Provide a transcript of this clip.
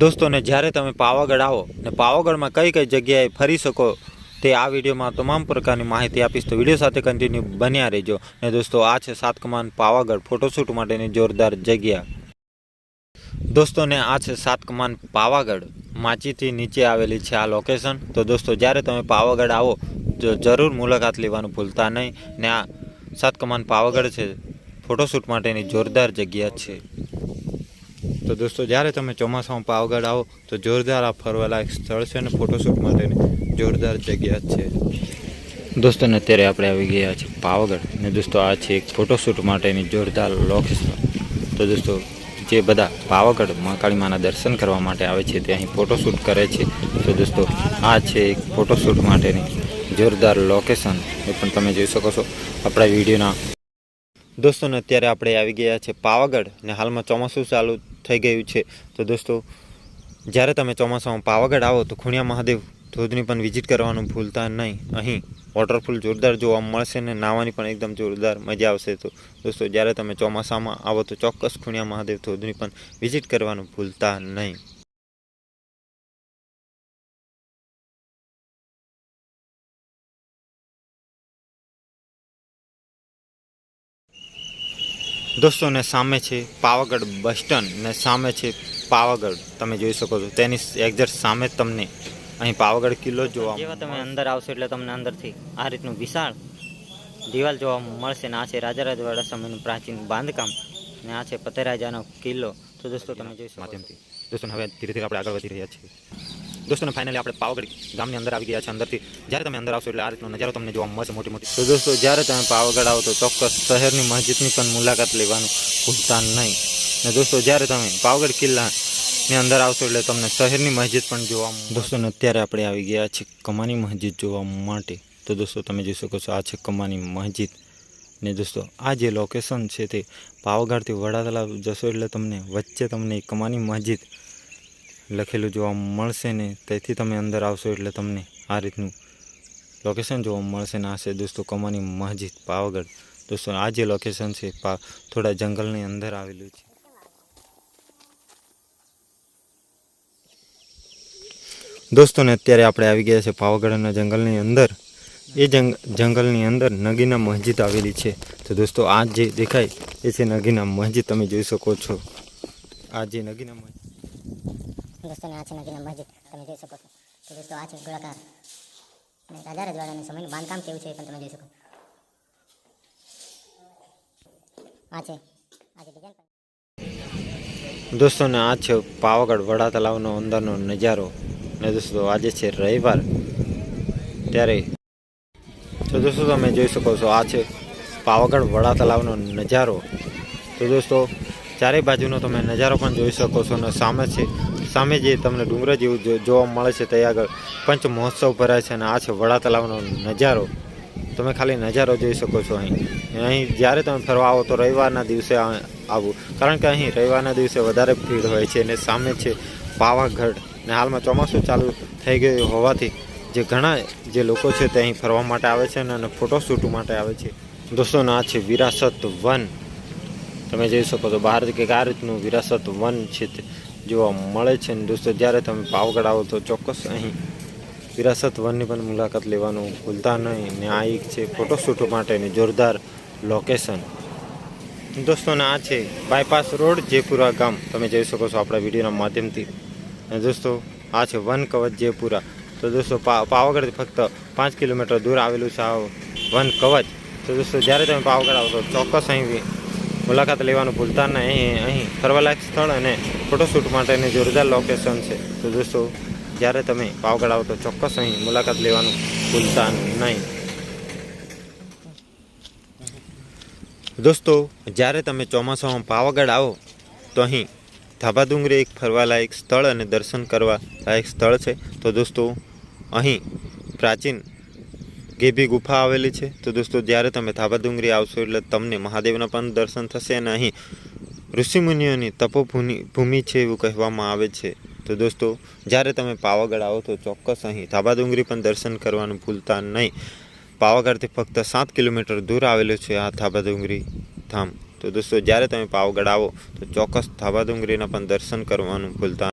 દોસ્તોને, જ્યારે તમે પાવાગઢ આવો ને પાવાગઢમાં કઈ કઈ જગ્યાએ ફરી શકો તે આ વિડીયોમાં તમામ પ્રકારની માહિતી આપીશ. તો વીડિયો સાથે કન્ટિન્યુ બન્યા રહેજો. ને દોસ્તો, આ છે સાત કમાન પાવાગઢ ફોટોશૂટ માટેની જોરદાર જગ્યા. દોસ્તોને, આ છે સાત કમાન પાવાગઢ. માચીથી નીચે આવેલી છે આ લોકેશન તો દોસ્તો, જ્યારે તમે પાવાગઢ આવો, તો જરૂર મુલાકાત લેવાનું ભૂલતા નહીં. ને આ સાત કમાન પાવાગઢ છે ફોટોશૂટ માટેની જોરદાર જગ્યા છે. તો દોસ્તો, જ્યારે તમે ચોમાસામાં પાવાગઢ આવો, તો જોરદાર આ ફરવાલાયક સ્થળ છે અને ફોટોશૂટ માટેની જોરદાર જગ્યા છે. દોસ્તોને અત્યારે આપણે આવી ગયા છે પાવાગઢ. ને દોસ્તો, આ છે એક ફોટોશૂટ માટેની જોરદાર લોકેશન તો દોસ્તો, જે બધા પાવાગઢ મહાકાળી માના દર્શન કરવા માટે આવે છે, તે અહીં ફોટોશૂટ કરે છે. તો દોસ્તો, આ છે એક ફોટોશૂટ માટેની જોરદાર લોકેશન એ પણ તમે જોઈ શકો છો. આપણા વિડીયોના દોસ્તોને અત્યારે આપણે આવી ગયા છે પાવાગઢ, ને હાલમાં ચોમાસું ચાલુ થઈ ગયું છે. તો દોસ્તો, જ્યારે તમે ચોમાસામાં પાવાગઢ આવો, તો ખુણિયા મહાદેવ ધોધની પણ વિઝિટ કરવાનું ભૂલતા નહીં. અહીં વોટરફોલ જોરદાર જોવા મળશે ને નાહવાની પણ એકદમ જોરદાર મજા આવશે તો. દોસ્તો, જ્યારે તમે ચોમાસામાં આવો, તો ચોક્કસ ખૂણિયા મહાદેવ ધોધની પણ વિઝિટ કરવાનું ભૂલતા નહીં. દોસ્તોને સામે છે પાવાગઢ બસ સ્ટેન્ડ ને સામે છે પાવાગઢ. તમે જોઈ શકો છો. તેની એક્ઝેક્ટ સામે જ તમને અહીં પાવાગઢ કિલ્લો જોવા જેવા તમે અંદર આવશો એટલે તમને અંદરથી આ રીતનું વિશાળ દિવાલ જોવા મળશે ને આ છે રાજા રાજવાડા સમયનું પ્રાચીન બાંધકામ ને આ છે પતેરાજાનો કિલ્લો. તો દોસ્તો તમે જોઈ શકો માધ્યમથી. દોસ્તો હવે ધીરે ધીરે આપણે આગળ વધી રહ્યા છીએ. દોસ્તોને ફાઇનલી આપણે પાવાગઢ ગામની અંદર આવી ગયા છે અંદરથી. જ્યારે તમે અંદર આવશો એટલે આ રીતનો નજારો તમને જોવા મળશે મોટી મોટી. તો દોસ્તો જ્યારે તમે પાવાગઢ આવો તો ચોક્કસ શહેરની મસ્જિદની પણ મુલાકાત લેવાનું ભૂલતા નહીં. ને દોસ્તો જ્યારે તમે પાવાગઢ કિલ્લાની અંદર આવશો એટલે તમને શહેરની મસ્જિદ પણ જોવા દોસ્તોને અત્યારે આપણે આવી ગયા છીએ કમાની મસ્જિદ જોવા માટે. તો દોસ્તો તમે જોઈ શકો છો આ છે કમાની મસ્જિદ. ને દોસ્તો આ જે લોકેશન છે તે પાવાગઢથી વડા તલાવ જશો એટલે તમને વચ્ચે તમને કમાની મસ્જિદ લખેલું જોવા મળશે ને તેથી તમે અંદર આવશો એટલે તમને આ રીતનું લોકેશન જોવા મળશે ને આ છે દોસ્તો કમાની મસ્જિદ પાવાગઢ. દોસ્તો આ જે લોકેશન છે થોડા જંગલની અંદર આવેલું છે. દોસ્તોને અત્યારે આપણે આવી ગયા છે પાવાગઢના જંગલની અંદર. એ જંગ જંગલની અંદર નગીના મસ્જિદ આવેલી છે. તો દોસ્તો આ જે દેખાય, એ છે નગીના મસ્જિદ. તમે જોઈ શકો છો. આ જે નગીના મસ્જિદ દોસ્તોને આ છે નગીના મસ્જિદ તમે જોઈ શકો છો. તો દોસ્તો આ છે ગોળાકાર. અને રાજા રજવાડાના સમયનું બાંધકામ કેવું છે એ પણ તમે જોઈ શકો. આ છે. આ છે ડિઝાઇન દોસ્તોને આ છે પાવાગઢ વડા તલાવનો અંદરનો નજારો. ને દોસ્તો, આજે છે રવિવાર. ત્યારે તો દોસ્તો, તમે જોઈ શકો છો આ છે પાવાગઢ વડા તલાવનો નજારો. તો દોસ્તો ચારે બાજુનો તમે નજારો પણ જોઈ શકો છો અને સામે છે સામે જે તમને ડુંગર જેવું જોવા મળે છે ત્યાં આગળ પંચ મહોત્સવ ભરાય છે અને આ છે વડા તલાવનો નજારો. તમે ખાલી નજારો જોઈ શકો છો અહીં. અહીં જ્યારે તમે ફરવા આવો તો રવિવારના દિવસે આવું. કારણ કે અહીં રવિવારના દિવસે વધારે ભીડ હોય છે અને સામે છે પાવાગઢ. ને હાલમાં ચોમાસું ચાલુ થઈ ગયું હોવાથી જે ઘણા જે લોકો છે તે અહીં ફરવા માટે આવે છે અને ફોટોશૂટ માટે આવે છે. દોસ્તો આ છે વિરાસત વન. તમે જોઈ શકો છો બહાર કે આ રીતનું વિરાસત વન છે તે. જોવા મળે છે ને દોસ્તો, જ્યારે તમે પાવાગઢ આવો તો ચોક્કસ અહીં વિરાસત વનની પણ મુલાકાત લેવાનું ભૂલતા નહીં. ને આ એક છે, ફોટોશૂટ માટેની જોરદાર લોકેશન દોસ્તોને આ છે બાયપાસ રોડ જયપુરા ગામ. તમે જોઈ શકો છો આપણા વિડીયોના માધ્યમથી. અને દોસ્તો, આ છે વન કવચ જયપુરા તો દોસ્તો, પા, પાવાગઢથી ફક્ત પાંચ કિલોમીટર દૂર આવેલું છે આ વન કવચ. તો દોસ્તો, જ્યારે તમે પાવાગઢ આવો તો ચોક્કસ અહીં મુલાકાત લેવાનું ભૂલતા નહીં. અહીં ફરવાલાયક સ્થળ અને ફોટોશૂટ માટેની જોરદાર લોકેશન છે. તો દોસ્તો, જ્યારે તમે પાવાગઢ આવો તો ચોક્કસ અહીં મુલાકાત લેવાનું ભૂલતા નહીં. દોસ્તો, જ્યારે તમે ચોમાસામાં પાવાગઢ આવો, તો અહીં ધાબા ડુંગરી એક ફરવાલાયક સ્થળ અને દર્શન કરવા લાયક સ્થળ છે. તો દોસ્તો, અહીં પ્રાચીન ગેભી ગુફા આવેલી છે. તો દોસ્તો, જ્યારે તમે ધાબા ડુંગરી આવશો એટલે તમને મહાદેવના પણ દર્શન થશે અને અહીં ઋષિમુનિઓની તપોભૂમિ, ભૂમિ છે એવું કહેવામાં આવે છે. તો દોસ્તો, જ્યારે તમે પાવાગઢ આવો તો ચોક્કસ અહીં ધાબા ડુંગરી પણ દર્શન કરવાનું ભૂલતા નહીં. પાવાગઢથી ફક્ત સાત કિલોમીટર દૂર આવેલું છે આ થાબા ડુંગરી ધામ. તો દોસ્તો, જ્યારે તમે પાવાગઢ આવો તો ચોક્કસ થાબા ડુંગરીના પણ દર્શન કરવાનું ભૂલતા